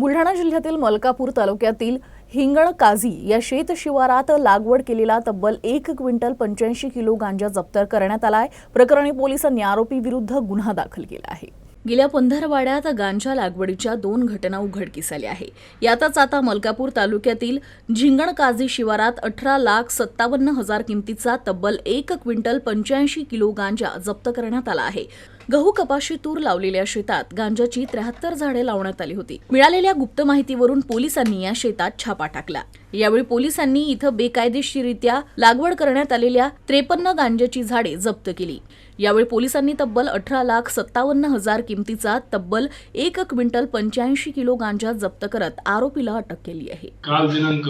बुलढाणा जिल्ह्यातील मलकापूर तालुक्यातील हिंगण काझी या शेत शिवारात लागवड केलेला तब्बल एक क्विंटल पंच्याऐंशी किलो गांजा जप्त करण्यात आला आहे. प्रकरणी पोलिसांनी आरोपी विरुद्ध गुन्हा दाखल केला आहे. गेल्या पंधरवाड्यात गांजा लागवडीच्या दोन घटना उघडकीस आल्या आहे. यातच आता मलकापूर तालुक्यातील झिंगणकाजी शिवारात अठरा लाख सत्तावन्न हजार किमतीचा तब्बल एक क्विंटल पंच्याऐंशी किलो गांजा जप्त करण्यात आला आहे. गहू कपाशी तूर लावलेल्या शेतात गांजाची त्र्याहत्तर झाडे लावण्यात आली होती. मिळालेल्या गुप्त माहितीवरून पोलिसांनी या शेतात छापा टाकला. यावेळी पोलिसांनी इथं बेकायदेशीररित्या लागवड करण्यात आलेल्या त्रेपन्न गांजाची झाडे जप्त केली. यावेळी पोलिसांनी तब्बल अठरा लाख सत्तावन्न हजार किमतीचा तब्बल एक क्विंटल पंच्याऐंशी किलो गांजा जप्त करत आरोपीला अटक केली आहे. काल दिनांक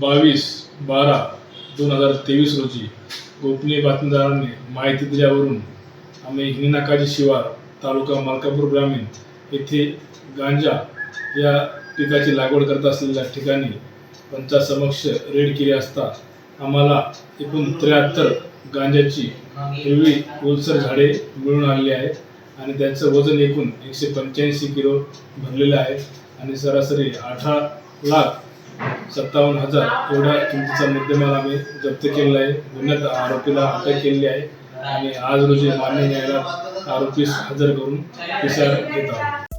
बावीस बारा दोन हजार तेवीस रोजी गोपनीय बातमीदारांनी माहिती दिल्यावरून आम्ही हिंगणाकाजी शिवार तालुका मलकापूर ग्रामीण येथे गांजा या पिकाची लागवड करत असलेल्या ठिकाणी पंचासमक्ष रेड केली असता आम्हाला एकूण त्र्याहत्तर गांजाची हिरवी ओलसर झाडे मिळून आलेली आहेत आणि त्यांचं वजन एकूण एकशे पंच्याऐंशी किलो भरलेलं आहे आणि सरासरी अठरा लाख सत्तावन्न हजार एवढ्या किमतीचा मुद्देमाल आम्ही जप्त केलेला आहे. गुन्ह्यात आरोपीला अटक केलेली आहे. आणि आज रोजी मान्य न्यायालयात आरोपीस हजर करून विचार घेत आहोत